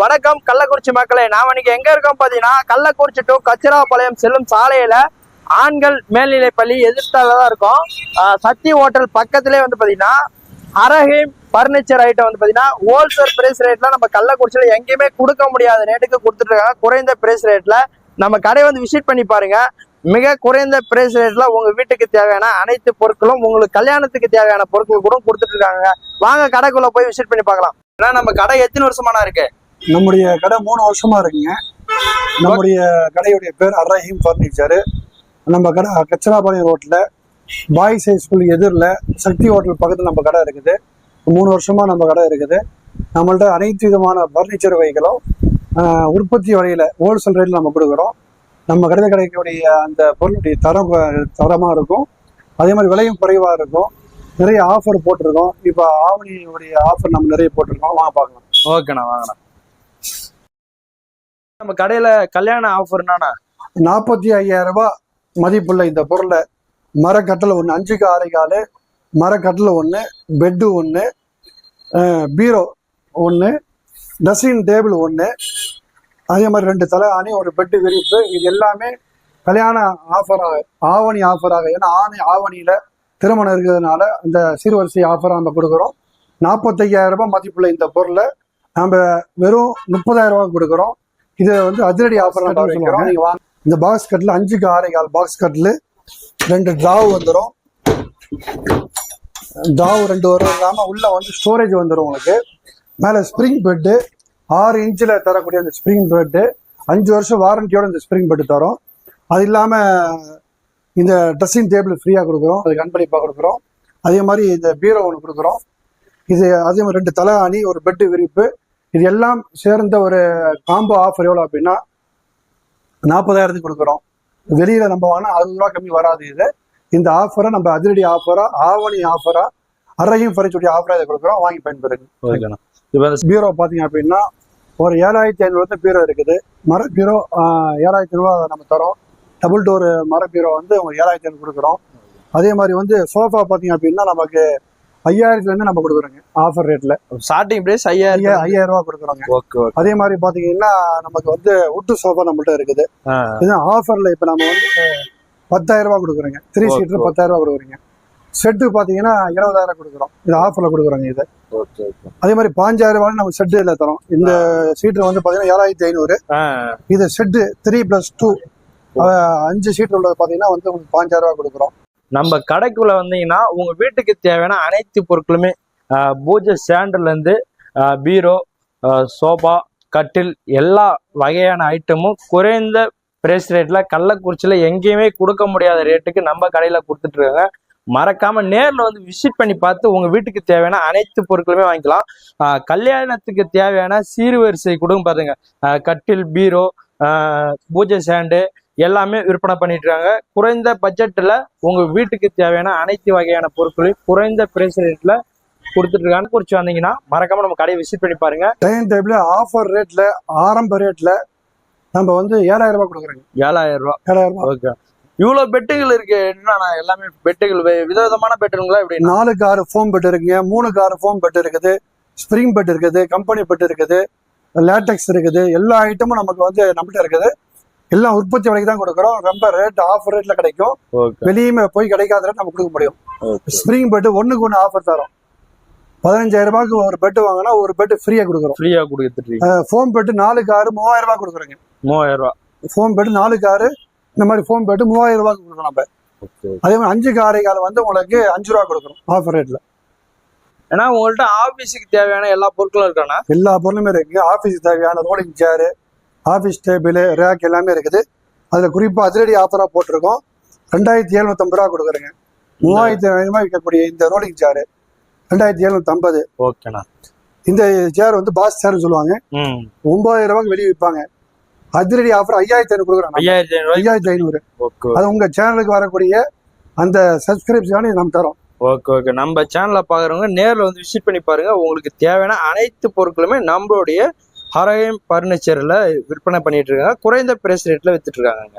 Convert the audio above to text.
வணக்கம் கள்ளக்குறிச்சி மக்களே. நாம் இன்னைக்கு எங்க இருக்கோம் பாத்தீங்கன்னா கள்ளக்குறிச்சி டு கச்சிராபாளையம் செல்லும் சாலையில ஆண்கள் மேல்நிலை பள்ளி எதிர்த்தால தான் இருக்கும். சக்தி ஹோட்டல் பக்கத்திலே வந்து பாத்தீங்கன்னா அரஹீம் பர்னிச்சர் ஐட்டம் வந்து பாத்தீங்கன்னா ஹோல்சேல் பிரைஸ் ரேட்ல நம்ம கள்ளக்குறிச்சியில எங்கேயுமே கொடுக்க முடியாத ரேட்டுக்கு கொடுத்துட்டு இருக்காங்க. குறைந்த பிரைஸ் ரேட்ல நம்ம கடை வந்து விசிட் பண்ணி பாருங்க. மிக குறைந்த பிரைஸ் ரேட்ல உங்க வீட்டுக்கு தேவையான அனைத்து பொருட்களும் உங்களுக்கு கல்யாணத்துக்கு தேவையான பொருட்கள் கூட கொடுத்துட்டு இருக்காங்க. வாங்க கடைக்குள்ள போய் விசிட் பண்ணி பார்க்கலாம். ஏன்னா நம்ம கடை எத்தனை வருஷமானா இருக்கு? நம்முடைய கடை மூணு வருஷமா இருக்குங்க. நம்முடைய கடையுடைய பேர் அர்ரஹீம் ஃபர்னிச்சர் நம்ம கடை கச்சராபாளையம் ரோட்டில் பாய்ஸ் ஹை ஸ்கூல் எதிரில் சக்தி ஹோட்டல் பக்கத்தில் நம்ம கடை இருக்குது. மூணு வருஷமா நம்ம கடை இருக்குது. நம்மள்ட்ட அனைத்து விதமான ஃபர்னிச்சர் வகைகளும் உற்பத்தி வகையில் ஹோல்சேல் ரேட்டில் நம்ம கொடுக்குறோம். நம்ம கடையில் கிடைக்கக்கூடிய அந்த பொருளுடைய தரம் தரமாக இருக்கும். அதே மாதிரி விலையும் குறைவாக இருக்கும். நிறைய ஆஃபர் போட்டிருக்கோம். இப்போ ஆவணியுடைய ஆஃபர் நம்ம நிறைய போட்டிருக்கோம். வாங்க பார்க்கலாம். ஓகேண்ணா வாங்கண்ணா. நம்ம கடையில கல்யாண ஆஃபர்னாண்ணா நாற்பத்தி ஐயாயிரம் ரூபாய் மதிப்புள்ள இந்த பொருளை. மரக்கட்டில் ஒன்று அஞ்சுக்கு ஆறு காலு. மரக்கட்டில் ஒன்று பெட்டு ஒன்று பீரோ ஒன்று ட்ரெஸ்ஸிங் டேபிள் ஒன்று அதே மாதிரி ரெண்டு தலை ஆணி ஒரு பெட்டு விரிப்பு. இது எல்லாமே கல்யாண ஆஃபராக ஆவணி ஆஃபராக ஏன்னா ஆணி ஆவணியில் திருமணம் இருக்கிறதுனால அந்த சீர்வரிசை ஆஃபராக நம்ம கொடுக்குறோம். நாற்பத்தையாயிரம் ரூபாய் மதிப்புள்ள இந்த பொருளை நம்ம வெறும் முப்பதாயிரம் ரூபாய் கொடுக்குறோம். இது வந்து அதிரடி ஆஃபர் வைக்கிறோம். நீங்க வாங்க. இந்த பாக்ஸ் கட்டில் அஞ்சுக்கு ஆறே கால் பாக்ஸ் கட்டில் ரெண்டு ட்ராவ் வந்துடும் ட்ராவ் ரெண்டு வரும். இல்லாமல் உள்ள வந்து ஸ்டோரேஜ் வந்துடும் உங்களுக்கு. மேலே ஸ்ப்ரிங் பெட்டு ஆறு இன்ச்சில் தரக்கூடிய அந்த ஸ்ப்ரிங் பெட்டு அஞ்சு வருஷம் வாரண்டியோட இந்த ஸ்ப்ரிங் பெட்டு தரும். அது இல்லாமல் இந்த ட்ரெஸ்ஸிங் டேபிள் ஃப்ரீயாக கொடுக்குறோம். அதுக்கு அன்பளிப்பாக கொடுக்குறோம். அதே மாதிரி இந்த பீரோ ஒன்று கொடுக்குறோம். இது அதே மாதிரி ரெண்டு தலை ஆணி ஒரு பெட்டு விரிப்பு இது எல்லாம் சேர்ந்த ஒரு காம்போ ஆஃபர் எவ்வளோ அப்படின்னா நாற்பதாயிரத்துக்கு கொடுக்குறோம். வெளியில நம்ம வாங்கினா அறுபது ரூபா கம்மி வராது இது. இந்த ஆஃபரை நம்ம அதிரடி ஆஃபரா ஆவணி ஆஃபரா அரையும் பறிச்சுடைய ஆஃபரா இதை கொடுக்குறோம். வாங்கி பயன்பெறுங்க. ஓகேண்ணா இப்போ இந்த பீரோ பார்த்தீங்க அப்படின்னா ஒரு ஏழாயிரத்தி ஐநூறு பீரோ இருக்குது. மர பீரோ ஏழாயிரத்தி ரூபா நம்ம தரோம். டபுள் டோர் மர பீரோ வந்து உங்களுக்கு ஏழாயிரத்தி ஐநூறு கொடுக்குறோம். அதே மாதிரி வந்து சோஃபா பார்த்தீங்க அப்படின்னா நமக்கு ஐயாயிரத்துலேருந்து நம்ம கொடுக்குறோங்க ஆஃபர் ரேட்டில் ஸ்டார்டிங் பிரைஸ் ஐயாயிரம் ஐயாயிரம் ரூபா கொடுக்குறோங்க. ஓகே அதே மாதிரி பாத்தீங்கன்னா நமக்கு வந்து உட்டு சோஃபா நம்மள்ட்ட இருக்குது. இது ஆஃபர்ல இப்ப நம்ம வந்து பத்தாயிரம் ரூபாய் கொடுக்குறோங்க. த்ரீ. சீட்டர் பத்தாயிரம் ரூபாய் கொடுக்குறீங்க. செட்டு பாத்தீங்கன்னா இருபதாயிரம் கொடுக்குறோம். இது ஆஃபர்ல கொடுக்குறோங்க இது. அதே மாதிரி பாஞ்சாயிரம் ரூபாய் நம்ம செட்டு இதுல தரோம். இந்த சீட்டர் வந்து பாத்தீங்கன்னா ஏழாயிரத்தி ஐநூறு. இது செட்டு த்ரீ பிளஸ் டூ அஞ்சு சீட்டர் உள்ளது பாத்தீங்கன்னா வந்து உங்களுக்கு பாஞ்சாயிரம் ரூபாய் கொடுக்குறோம். நம்ம கடைக்குள்ள வந்தீங்கன்னா உங்க வீட்டுக்கு தேவையான அனைத்து பொருட்களுமே பூஜை ஸ்டாண்டுல இருந்து பீரோ சோஃபா சோபா கட்டில் எல்லா வகையான ஐட்டமும் குறைந்த பிரைஸ் ரேட்ல கள்ளக்குறிச்சியில எங்கேயுமே கொடுக்க முடியாத ரேட்டுக்கு நம்ம கடையில கொடுத்துட்டு இருக்காங்க மறக்காம நேர்ல வந்து விசிட் பண்ணி பார்த்து உங்க வீட்டுக்கு தேவையான அனைத்து பொருட்களுமே வாங்கிக்கலாம். கல்யாணத்துக்கு தேவையான சீர்வரிசை கொடுங்க பாருங்க. கட்டில் பீரோ பூஜை சேண்டு எல்லாமே விற்பனை பண்ணிட்டு இருக்காங்க குறைந்த பட்ஜெட்ல உங்க வீட்டுக்கு தேவையான அனைத்து வகையான பொருட்களையும் குறைந்த பிரைஸ் ரேட்ல கொடுத்துட்டு இருக்காங்க குறிச்சு வந்தீங்கன்னா மறக்காம நம்ம கடையை விசிட் பண்ணி பாருங்க. டைனிங் டேபிள் ஆஃபர் ரேட்ல ஆரம்ப ரேட்ல நம்ம வந்து ஏழாயிரம் ரூபாய் கொடுக்குறோங்க. ஏழாயிரம் ரூபாய் ஏழாயிரம் ரூபாய். ஓகே. இவ்வளவு பெட்டுகள் இருக்கு. என்னன்னா எல்லாமே பெட்டுகள் விதவிதமான பெட்டுங்களா இப்படி நாலுக்கு ஆறு ஃபோம் பெட் இருக்குங்க. மூணுக்கு ஆறு ஃபோம் பெட் இருக்குது. ஸ்ப்ரிங் பெட் இருக்குது கம்பெனி பெட் இருக்குது லேட்டெக்ஸ் இருக்குது. எல்லா ஐட்டமும் நமக்கு வந்து நம்மகிட்ட இருக்குது. எல்லாம் உற்பத்தி விலைக்கு தான் கொடுக்குறோம். ரொம்ப ரேட் ஆஃபர் ரேட்ல கிடைக்கும். வெளியுமே போய் கிடைக்காத ரேட் நம்ம கொடுக்க முடியும். ஸ்ப்ரிங் பெட் ஒண்ணுக்கு ஒன்று ஆஃபர் தரோம். பதினஞ்சாயிரம் ரூபாய்க்கு ஒரு பெட் வாங்கினா ஒரு பெட் ஃப்ரீயா கொடுக்குறோம். ஃப்ரீயா கொடுத்துட்டு ஃபோம் பெட் நாலுக்கு ஆறு மூவாயிரம் ரூபாய் கொடுக்குறோங்க. மூவாயிரம் ரூபாய் ஃபோம் பெட் நாலுக்கு ஆறு இந்த மாதிரி ஃபோம் பெட் மூவாயிரம் ரூபாய்க்கு கொடுக்குறோம் நம்ம. அதே மாதிரி அஞ்சுக்கு ஆறே கால் வந்து உங்களுக்கு அஞ்சு ரூபா கொடுக்குறோம் ஆஃபர் ரேட்ல ஏன்னா உங்கள்ட்ட ஆபீஸுக்கு தேவையான எல்லா பொருட்களும் இருக்காண்ணா? எல்லா பொருளுமே இருக்கு. ஆஃபீஸ் தேவையான rolling chair office table rack எல்லாமே இருக்குது. அதில் குறிப்பாக அதிரடி ஆஃபராக போட்டிருக்கோம். ரெண்டாயிரத்தி எழுநூத்தம்பது ரூபா கொடுக்குறேங்க. மூவாயிரத்தி ஐநூறு ரூபாய் விற்கக்கூடிய இந்த ரோலிங் சேரு ரெண்டாயிரத்தி எழுநூத்தம்பது. ஓகேண்ணா. இந்த சேர் வந்து பாஸ் சேர்னு சொல்லுவாங்க. ஒன்பதாயிரம் ரூபாய்க்கு வெளியே விற்பாங்க. அதிரடி ஆஃபர் ஐயாயிரத்தி ஐநூறு கொடுக்குறாங்க ஐயாயிரத்தி ஐநூறு அது உங்கள் சேனலுக்கு வரக்கூடிய அந்த சப்ஸ்கிரிப்ஷன் நம்ம தரோம். Okay okay. நம்ம சேனலை பார்க்குறவங்க நேரில் வந்து விசிட் பண்ணி பாருங்க. உங்களுக்கு தேவையான அனைத்து பொருட்களுமே நம்மளுடைய ஹரயம் பர்னிச்சரில் விற்பனை பண்ணிட்டு இருக்காங்க. குறைந்த பிரைஸ் ரேட்டில் விற்றுட்ருக்காங்க